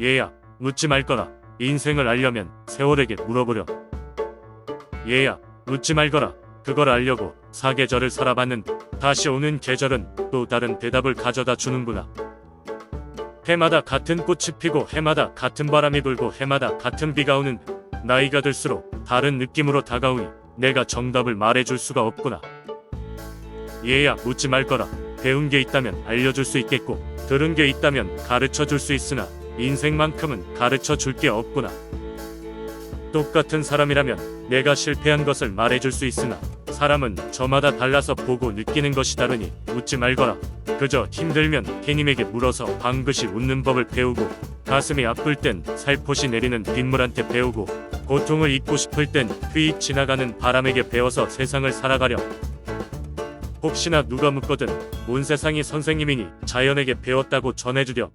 얘야, 묻지 말 거라. 인생을 알려면 세월에게 물어보렴. 얘야, 묻지 말 거라. 그걸 알려고 사계절을 살아봤는데 다시 오는 계절은 또 다른 대답을 가져다 주는구나. 해마다 같은 꽃이 피고 해마다 같은 바람이 불고 해마다 같은 비가 오는 나이가 들수록 다른 느낌으로 다가오니 내가 정답을 말해줄 수가 없구나. 얘야 묻지 말 거라. 배운 게 있다면 알려줄 수 있겠고 들은 게 있다면 가르쳐 줄 수 있으나 인생만큼은 가르쳐 줄 게 없구나. 똑같은 사람이라면 내가 실패한 것을 말해줄 수 있으나 사람은 저마다 달라서 보고 느끼는 것이 다르니 묻지 말거라. 그저 힘들면 해님에게 물어서 방긋이 웃는 법을 배우고 가슴이 아플 땐 살포시 내리는 빗물한테 배우고 고통을 잊고 싶을 땐 휘익 지나가는 바람에게 배워서 세상을 살아가렴. 혹시나 누가 묻거든 온 세상이 선생님이니 자연에게 배웠다고 전해주렴.